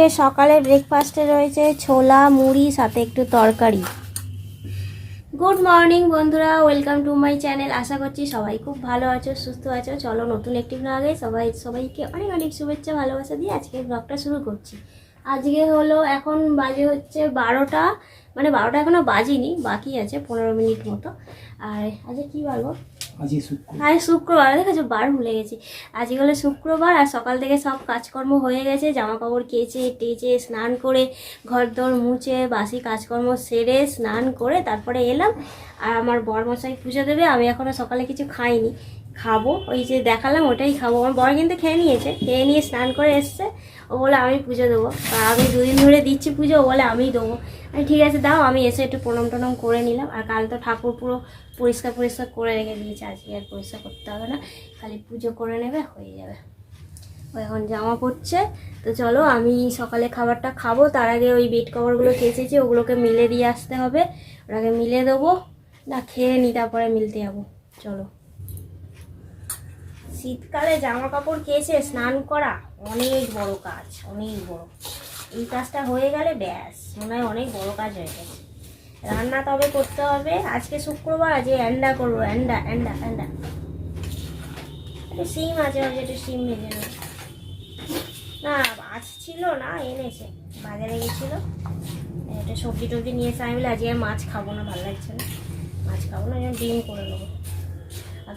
আজকে সকালে ব্রেকফাস্টে রয়েছে ছোলা, মুড়ি, সাথে একটু তরকারি। গুড মর্নিং বন্ধুরা ওয়েলকাম টু মাই চ্যানেল আশা করছি সবাই খুব ভালো আছো, সুস্থ আছো। চলো নতুন একটি ব্লগে সবাই, সবাইকে অনেক অনেক শুভেচ্ছা, ভালোবাসা দিয়ে আজকে ব্লগটা শুরু করছি। আজকে হলো, এখন বাজে হচ্ছে বারোটা মানে বারোটা এখনও বাজিনি, বাকি আছে পনেরো মিনিট মতো। আর আজকে কী বলব? আজকে শুক্র আজ শুক্রবার, দেখেছ? বার ভুলে গেছি। আজকে হলো শুক্রবার আর সকাল থেকে সব কাজকর্ম হয়ে গেছে। জামা কাপড় কেচে, টেচে, স্নান করে ঘর দর মুছে, বাসি কাজকর্ম সেরে, স্নান করে তারপরে এলাম। আর আমার বরমশাই পুজো দেবে, আমি এখনও সকালে কিছু খাইনি। খাব, ওই যে দেখালাম, ওটাই খাব। আমার বর কিন্তু খেয়ে নিয়েছে, খেয়ে নিয়ে স্নান করে এসছে। ও বলে, আমি পুজো দেবো। আমি দুদিন ধরে দিচ্ছি পুজো, ও বলে, আমিই দেবো। আমি, ঠিক আছে, দাও। আমি এসে একটু প্রণাম টনম করে নিলাম। আর কাল তো ঠাকুর পুরো পরিষ্কার পরিষ্কার করে রেখে দিয়েছে। আজকে আর পরিষ্কার করতে হবে না। খালি পুজো করে নেবে, হয়ে যাবে। ও এখন জামা পড়ছে তো চলো, আমি সকালে খাবারটা খাব। তার আগে ওই বেড কভারগুলো কেচেছি, ওগুলোকে মিলে দিয়ে আসতে হবে। ওটাকে মিলে দেবো। না, খেয়ে নি, তারপরে মিলতে যাব। চলো। শীতকালে জামা কাপড় কেচে স্নান করা অনেক বড় কাজ, অনেক বড়। এই কাজটা হয়ে গেলে ব্যাস, মনে হয় অনেক বড় কাজ হয়ে গেছে। রান্না তবে করতে হবে, আজকে শুক্রবার, আজকে অ্যান্ডা করব, অ্যান্ডা অ্যান্ডা অ্যান্ডা। একটু সিম আছে ভাবছি একটু সিম ভেজে নেব। না মাছ ছিল না, এনেছে, বাজারে গেছিল। একটা সবজি টবজি নিয়ে এসে আমি বলে, আজকে মাছ খাব না, ভালো লাগছে না। মাছ খাব না ডিম করে নেব।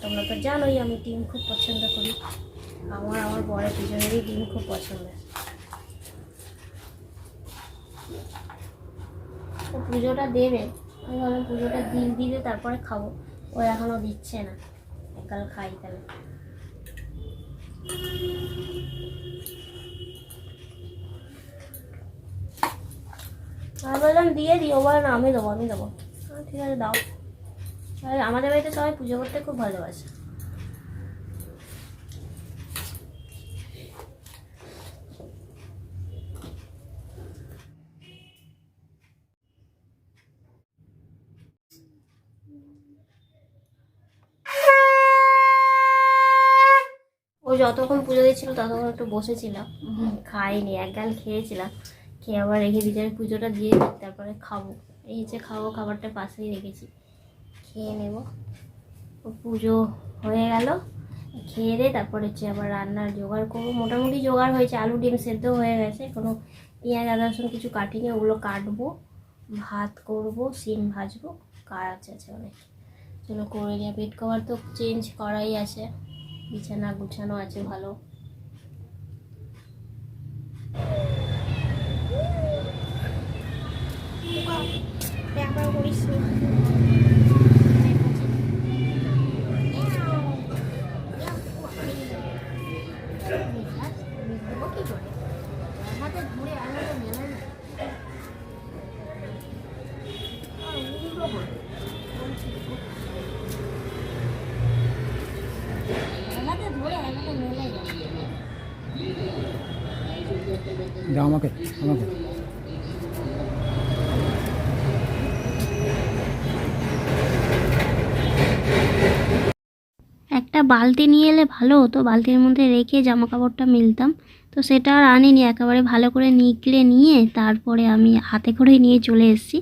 তোমরা তো জানোই আমি ডিম খুব পছন্দ করি। আমার আমার বরের দুজনেরই ডিম খুব পছন্দ। ও পুজোটা দেবে। আমি ভাবলাম পুজোটা দিন দিলে তারপরে খাব। ও এখনও দিচ্ছে না। একাল খাই তাহলে। আমি বললাম দিয়ে দিই, ও বলে না, আমি দেবো আমি দেবো। ঠিক আছে, দাও। আর আমাদের বাড়িতে সবাই পুজো করতে খুব ভালোবাসে। ও যতক্ষণ পুজো দিচ্ছিল ততক্ষণ একটু বসেছিলাম। খাইনি এক গাল খেয়েছিলাম। খেয়ে আবার রেখে আমি পুজোটা দিয়ে দিই তারপরে খাব। এই হচ্ছে খাব খাবারটা পাশেই রেখেছি। খেয়ে নেব। পুজো হয়ে গেল, খেয়ে দিয়ে তারপরে হচ্ছে আবার রান্নার জোগাড় করব। মোটামুটি জোগাড় হয়েছে, আলু ডিম সেদ্ধ হয়ে গেছে, কোনো পেঁয়াজ, আদা, রসুন কিছু কাটিনি, ওগুলো কাটবো, ভাত করব সিম ভাজবো, কাজ আছে অনেক। চলো করে নিয়ে বেড কভার তো চেঞ্জ করাই আছে, বিছানা গুছানো আছে ভালো। করিস না। দাও আমাকে আমাকে একটা বালতি নিয়ে এলে ভালো হতো। বালতির মধ্যে রেখে জামা কাপড়টা মিলতাম। তো সেটা আর আনিনি, একেবারে ভালো করে নিকলে নিয়ে তারপরে আমি হাতে করে নিয়ে চলে এসেছি।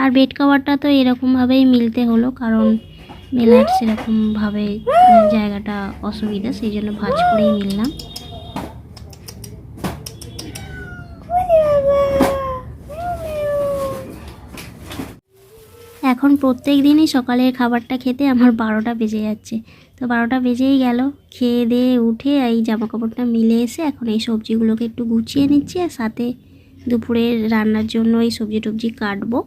আর বেড কাভারটা তো এরকমভাবেই মিলতে হলো, কারণ মেলার সেরকমভাবে জায়গাটা অসুবিধা, সেই জন্য ভাজ করেই মিললাম। এখন প্রত্যেক দিনই সকালের খাবারটা খেতে আমার বারোটা বেজে যাচ্ছে। তো বারোটা বেজেই গেল খেয়ে দিয়ে উঠে এই জামা কাপড়টা মিলে এসে এখন এই সবজিগুলোকে একটু গুছিয়ে নিচ্ছি আর সাথে দুপুরের রান্নার জন্য এই সবজি টবজি কাটবো।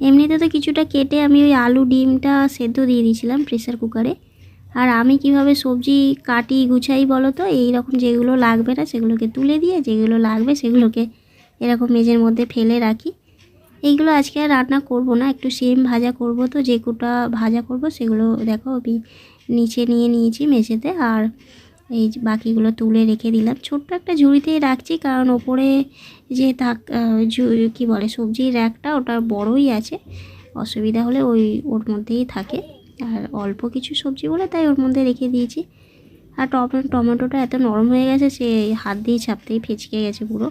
এমনিতে তো কিছুটা কেটে আমি ওই আলু ডিমটা সেদ্ধ দিয়ে দিয়েছিলাম প্রেসার কুকারে। আর আমি কীভাবে সবজি কাটি গুছাই বলো তো এই রকম যেগুলো লাগবে না সেগুলোকে তুলে দিয়ে যেগুলো লাগবে সেগুলোকে এরকম মেজের মধ্যে ফেলে রাখি। এইগুলো আজকে আর রান্না করব না, একটু সেম ভাজা করব তো, যে কোটা ভাজা করব সেগুলো দেখো আমি নিচে নিয়ে নিয়েছি মেঝেতে আর এই বাকিগুলো তুলে রেখে দিলাম। ছোট্ট একটা ঝুড়িতেই রাখছি কারণ ওপরে যে থাক কি বলে, সবজির র্যাকটা ওটা বড়ই আছে, অসুবিধা হলে ওই, ওর মধ্যেই থাকে। আর অল্প কিছু সবজি বলে তাই ওর মধ্যে রেখে দিয়েছি। আর টমেটো টমেটোটা এত নরম হয়ে গেছে সে হাত দিয়ে চাপতেই ফেচকে গেছে পুরো।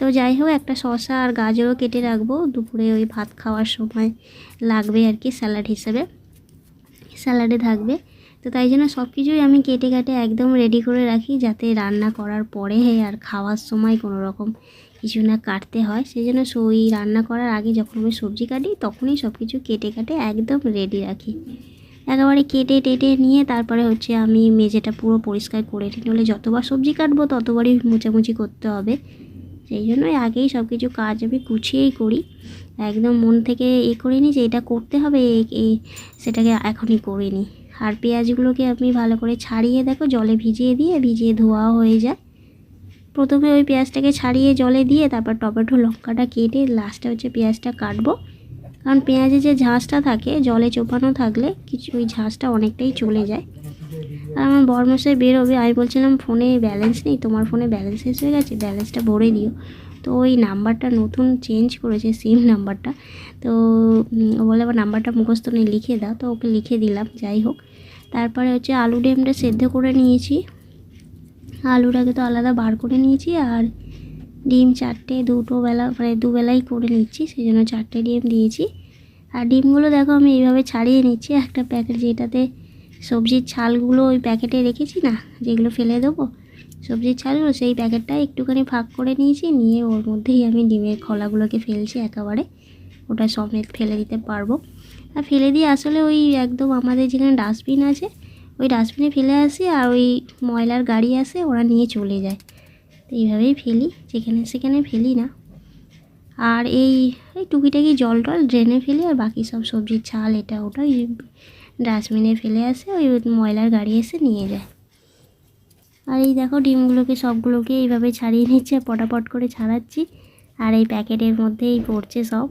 তো যাই হোক, একটা শসা আর গাজরও কেটে রাখব। দুপুরে ওই ভাত খাওয়ার সময় লাগবে আর কি স্যালাড হিসেবে। স্যালাডে থাকবে। তো তাই জন্য সব কিছুই আমি কেটে কাটে একদম রেডি করে রাখি, যাতে রান্না করার পরে আর খাওয়ার সময় কোনো রকম কিছু না কাটতে হয়। সেই জন্য ওই রান্না করার আগে যখন আমি সবজি কাটি, তখনই সব কিছু কেটে কাটে একদম রেডি রাখি। একেবারে কেটে টেটে নিয়ে তারপরে হচ্ছে আমি মেঝেটা পুরো পরিষ্কার করে নলে যতবার সবজি কাটবো, ততবারই মোচামুচি করতে হবে। সেই জন্যই আগেই সব কিছু কাজ আমি গুছিয়েই করি। একদম মন থেকে এ করে নিই যে এটা করতে হবে এই সেটাকে এখনই করে নিই। আর পেঁয়াজগুলোকে আপনি ভালো করে ছাড়িয়ে দেখো, জলে ভিজিয়ে দিয়ে ভিজিয়ে ধোয়া হয়ে যায়। প্রথমে ওই পেঁয়াজটাকে ছাড়িয়ে জলে দিয়ে তারপর টমেটো, লঙ্কাটা কেটে লাস্টে হচ্ছে পেঁয়াজটা কাটবো। কারণ পেঁয়াজে যে ঝাঁসটা থাকে, জলে চোপানো থাকলে কিছু ওই ঝাঁসটা অনেকটাই চলে যায়। আর আমার বরমশাই বেরোবে আমি বলছিলাম, ফোনে ব্যালেন্স নেই, তোমার ফোনে ব্যালেন্স শেষ হয়ে গেছে? ব্যালেন্সটা ভরে দিও। তো ওই নাম্বারটা নতুন চেঞ্জ করেছে সিম নাম্বারটা। তো ও বলে আবার নাম্বারটা মুখস্থ নেই লিখে দাও। তো ওকে লিখে দিলাম, যাই হোক। তারপরে হচ্ছে আলু ডিমটা সেদ্ধ করে নিয়েছি। আলুটাকে তো আলাদা বার করে নিয়েছি আর ডিম চারটে দুটো বেলা মানে দুবেলাই করে নিচ্ছি সেই জন্য চারটে ডিম দিয়েছি। আর ডিমগুলো দেখো আমি এইভাবে ছাড়িয়ে নিচ্ছি, একটা প্যাকেট যেটাতে সবজির ছালগুলো ওই প্যাকেটে রেখেছি না, যেগুলো ফেলে দেবো। সবজির ছালগুলো সেই প্যাকেটটা একটুখানি ফাঁক করে নিয়েছি, নিয়ে ওর মধ্যেই আমি ডিমের খোলাগুলোকে ফেলছি একেবারে। ওটা সমেত ফেলে দিতে পারব। আর ফেলে দিয়ে আসলে ওই একদম আমাদের যেখানে ডাস্টবিন আছে, ওই ডাস্টবিনে ফেলে আসি আর ওই ময়লার গাড়ি আসে ওরা নিয়ে চলে যায়। তো এইভাবেই ফেলি, যেখানে সেখানে ফেলি না। আর এই এই টুকিটাকি জল টল ড্রেনে ফেলি আর বাকি সব সবজির ছাল এটা ওটা ডাস্টবিনে ফেলে আসে, ওই ময়লার গাড়ি এসে নিয়ে যায়। আর এই দেখো ডিমগুলোকে, সবগুলোকে এইভাবে ছাড়িয়ে নিচ্ছে, পটাপট করে ছাড়াচ্ছি। আর এই প্যাকেটের মধ্যেই পড়ছে সব।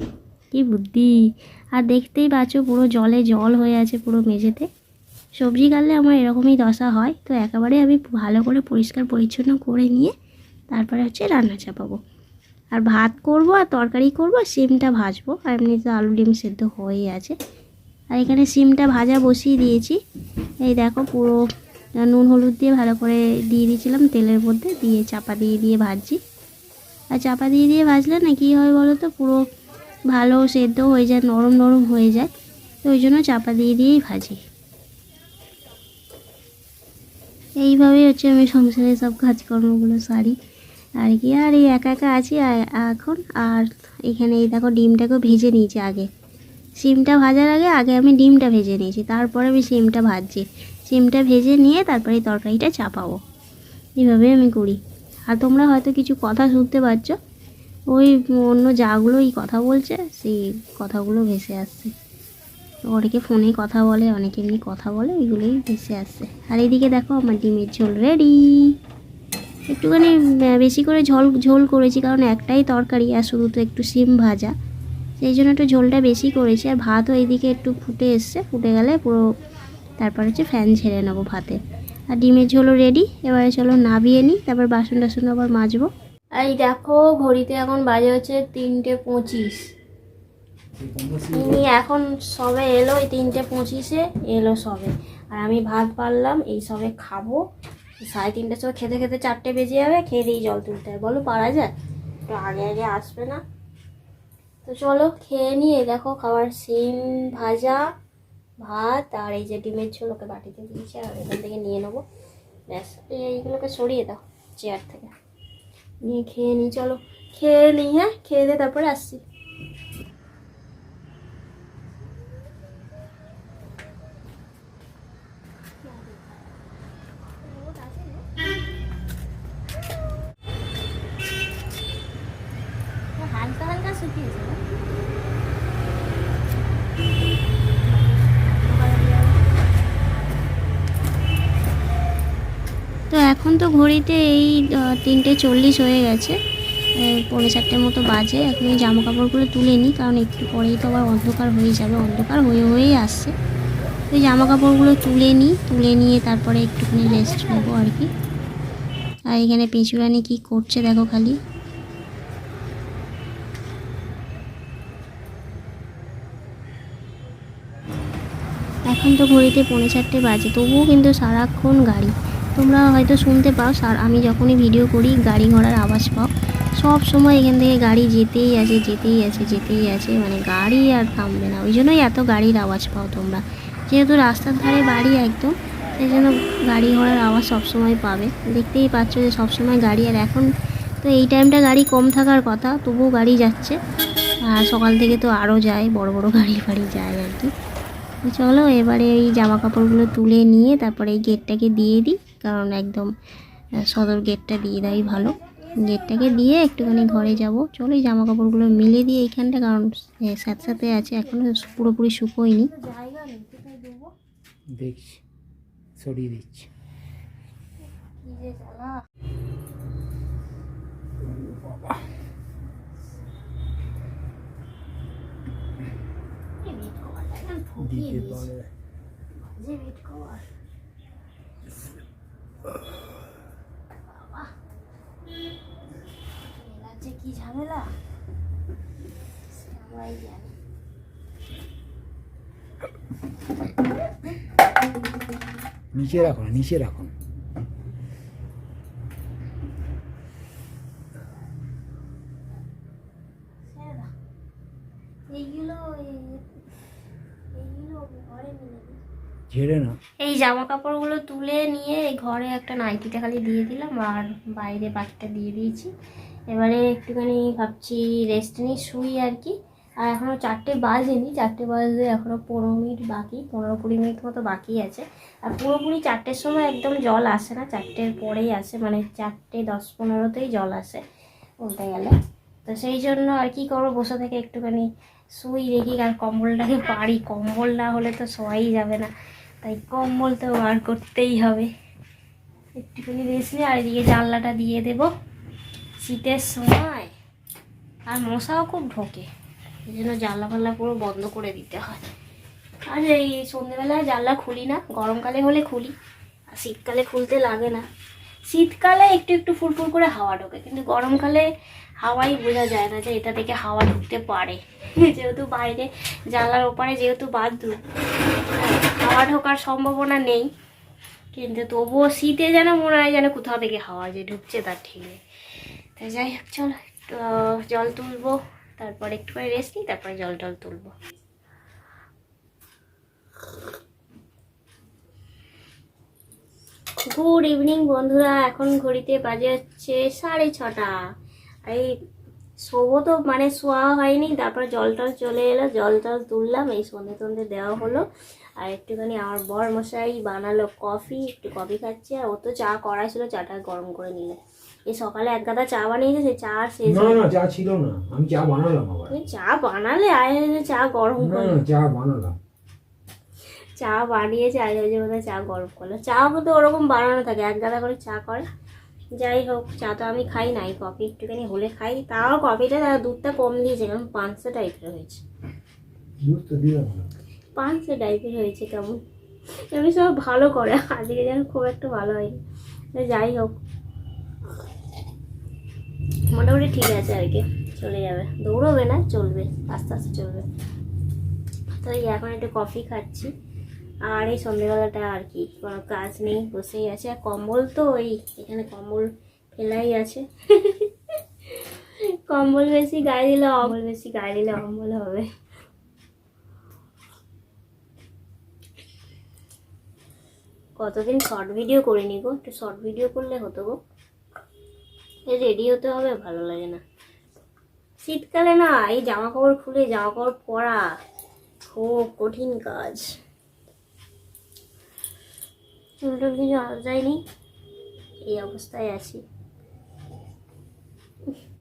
কি বুদ্ধি! আর দেখতেই পাচ্ছ পুরো জলে জল হয়ে আছে পুরো মেঝেতে। সবজি কাটলে আমার এরকমই দশা হয়, তো একেবারে আমি ভালো করে পরিষ্কার পরিচ্ছন্ন করে নিয়ে তারপরে হচ্ছে রান্না চাপাবো। আর ভাত করব আর তরকারি করব সিমটা ভাজবো। আর এমনিতে আলু ডিম সেদ্ধ হয়েই আছে। আর এখানে সিমটা ভাজা বসিয়ে দিয়েছি। এই দেখো পুরো নুন, হলুদ দিয়ে ভালো করে দিয়ে দিয়েছিলাম তেলের মধ্যে, দিয়ে চাপা দিয়ে দিয়ে ভাজছি। আর চাপা দিয়ে দিয়ে ভাজলে না কী হয় বলো তো, পুরো ভালো সেদ্ধ হয়ে যায়, নরম নরম হয়ে যায়। তো ওই জন্য চাপা দিয়ে, দিয়েই ভাজি। এইভাবেই হচ্ছে আমি সংসারে সব কাজকর্মগুলো সারি। আর কি, আর এই একা একা আছি এখন, আর এখানে এই দেখো ডিমটাকেও ভেজে নিয়েছি আগে। সিমটা ভাজার আগে আগে আমি ডিমটা ভেজে নিয়েছি, তারপরে আমি সিমটা ভাজছি। সিমটা ভেজে নিয়ে তারপরে এই তরকারিটা চাপাবো। এইভাবে আমি করি। আর তোমরা হয়তো কিছু কথা শুনতে পাচ্ছ, ওই অন্য যাগুলোই কথা বলছে, সেই কথাগুলো ভেসে আসছে। অনেকে ফোনে কথা বলে, অনেকে এমনি কথা বলে, ওইগুলোই ভেসে আসছে। আর এইদিকে দেখো, আমার ডিমের ঝোল রেডি একটুখানি বেশি করে ঝোল ঝোল করেছি, কারণ একটাই তরকারি, আর শুধু তো একটু সিম ভাজা। সেই জন্য একটু ঝোলটা বেশি করেছি আর ভাতও এইদিকে একটু ফুটে এসছে, ফুটে গেলে পুরো তারপর হচ্ছে ফ্যান ছেড়ে নেব ভাতে। আর ডিমের ঝোলও রেডি এবারে চলো নাবিয়ে নিই, তারপর বাসন টাসন আবার মাজবো। আর এই দেখো, ঘড়িতে এখন বাজে হচ্ছে তিনটে পঁচিশ। এখন সবে এলো, এই তিনটে পঁচিশে এলো সবে। আর আমি ভাত পারলাম, এই সবে খাব। সাড়ে তিনটের সময় খেতে খেতে চারটে বেজে যাবে, খেয়ে দিয়ে জল তুলতে হবে। বলো, পারা যায়? একটু আগে আগে আসবে না? তো চলো খেয়ে নিয়ে দেখো খাবার সিম, ভাজা, ভাত আর এই যে ডিমের ঝোলকে বাটিতে দিয়েছে আর এখান থেকে নিয়ে নেব। ব্যাস এইগুলোকে সরিয়ে দাও চেয়ার থেকে। নিয়ে খেয়ে নিই, চলো। খেয়ে নিই হ্যাঁ? খেয়ে দিয়ে তারপরে আসছি। এখন তো ঘড়িতে এই তিনটে চল্লিশ হয়ে গেছে। পৌনে চারটের মতো বাজে। এখন এই জামা কাপড়গুলো তুলে নিই, কারণ একটু পরেই তো আবার অন্ধকার হয়ে যাবে। অন্ধকার হয়ে হয়েই আসছে। তো জামা কাপড়গুলো তুলে নিই, তুলে নিয়ে তারপরে একটুখানি রেস্ট নেব আর কি। আর এখানে পেঁচুরানি কি করছে দেখো খালি। এখন তো ঘড়িতে পৌনে চারটে বাজে, তবুও কিন্তু সারাক্ষণ গাড়ি। তোমরা হয়তো শুনতে পাও সার আমি যখনই ভিডিও করি, গাড়ি ঘোড়ার আওয়াজ পাও, সব সময় এখান থেকে গাড়ি যেতেই আছে যেতেই আছে যেতেই আছে মানে গাড়ি আর থামবে না। ওই জন্যই এত গাড়ির আওয়াজ পাও তোমরা। যেহেতু রাস্তার ধারে বাড়ি একদম, সেই জন্য গাড়ি ঘোড়ার আওয়াজ সবসময় পাবে। দেখতেই পাচ্ছ যে সবসময় গাড়ি, আর এখন তো এই টাইমটা গাড়ি কম থাকার কথা, তবুও গাড়ি যাচ্ছে। আর সকাল থেকে তো আরও যায়, বড় বড় গাড়ি ফাড়ি যায় আর কি। চলো, এবারে এই জামা কাপড়গুলো তুলে নিয়ে তারপরে এই গেটটাকে দিয়ে দিই। কারণ একদম সদর গেটটা দিয়ে দেয় ভালো। গেটটাকে দিয়ে একটুখানি ঘরে যাব। চলো এই জামা কাপড়গুলো মিলে দিয়ে এইখানটা কারণ সাথে সাথে আছে। এখনও পুরোপুরি শুকোয়নি। দেখছি সরিয়ে দিচ্ছি। দিতে পারে কি ঝামেলা সবাই জানে নিচে রাখো না নিচে রাখো না। ঝেড়ে এই জামা কাপড়গুলো তুলে নিয়ে এই ঘরে একটা নাইটিটা খালি দিয়ে দিলাম আর বাইরে বাকিটা দিয়ে দিয়েছি। এবারে একটুখানি ভাবছি রেস্ট নিই শুই আর কি। আর এখনও চারটে বাজেনি, চারটে বাজে এখনও পনেরো মিনিট বাকি, পনেরো কুড়ি মিনিট মতো বাকি আছে। আর পুরোপুরি চারটের সময় একদম জল আসে না, চারটের পরেই আসে মানে চারটে দশ পনেরোতেই জল আসে, বলতে গেলে। তো সেই জন্য আর কি করব, বসে থেকে একটুখানি শুই দেখি আর কম্বলটাকে পারি। কম্বল না হলে তো শোয়াই যাবে না, তাই কম্বল তো বার করতেই হবে। একটুখানি রেস্ট নিয়ে আর এদিকে জানলাটা দিয়ে দেব। শীতের সময়। আর মশাও খুব ঢোকে। এই জন্য জানলা ফাল্লা পুরো বন্ধ করে দিতে হয়। আর এই সন্ধেবেলায় জানলা খুলি না, গরমকালে হলে খুলি, আর শীতকালে খুলতে লাগে না। শীতকালে একটু একটু ফুরফুর করে হাওয়া ঢোকে, কিন্তু গরমকালে হাওয়াই বোঝা যায় না যে এটা থেকে হাওয়া ঢুকতে পারে। যেহেতু বাইরে জানলার ওপারে যেহেতু বাথরুম হাওয়া ঢোকার সম্ভাবনা নেই, কিন্তু তবুও শীতে যেন মনে হয় যেন কোথাও থেকে হাওয়া যে ঢুকছে তার ঠিক নেই তো যাই হোক, চলো জল তুলবো। তারপর একটু রেস্ট নিই, তারপরে জল টল তুলবো। গুড ইভিনিং বন্ধুরা, এখন ঘড়িতে বাজে হচ্ছে সাড়ে ছটা। এই শোবো তো মানে শোয়া হয়নি, তারপর জল টল চলে এলো, জল টল তুললাম, এই সন্ধে টন্ধে দেওয়া হলো। আর একটুখানি আমার বর মশাই বানালো কফি একটু কফি খাচ্ছে আর ও তো চা করা ছিল চাটা গরম করে নিলে। এই সকালে এক গাদা চা বানিয়েছে সে চা শেষ না না চা ছিল না আমি চা বানালাম আবার। চা বানালে আয় চা গরম করে না চা বানালাম। চা বানিয়েছে আজ ওই বোধহয় চা গরম করল। চা তো ওরকম বানানো থাকে এক গাদা করে চা করে। যাই হোক চা তো আমি খাই নাই কফি একটুখানি হলে খাই। তাও কফিটা দুধটা কম দিয়েছে কারণ পাঁচশো টাইপের হয়েছে। দুধ তো দিলাম পাঁচশো টাইপের হয়েছে কেমন? এমনি সব ভালো করে, আজকে যেন খুব একটা ভালো হয়নি। যাই হোক। মোটামুটি ঠিক আছে আর কি, চলে যাবে। দৌড়বে না, চলবে, আস্তে আস্তে চলবে। তো এই এখন একটু কফি খাচ্ছি। আর এই সন্ধ্যেবেলাটা আর কি, কোনো কাজ নেই, বসেই আছে। আর কম্বল তো ওই, এখানে কম্বল ফেলাই আছে। কম্বল বেশি গায়ে দিলে অম্বল বেশি গায়ে দিলে অম্বল হবে। কতদিন শর্ট ভিডিও করিনি গো? একটু শর্ট ভিডিও করলে হতো গো। রেডি হতে হবে, ভালো লাগে না। শীতকালে না, এই জামা কাপড় খুলে জামা কাপড় পরা খুব কঠিন কাজ। চুলটা কিছু যায়নি এই অবস্থায় আছি।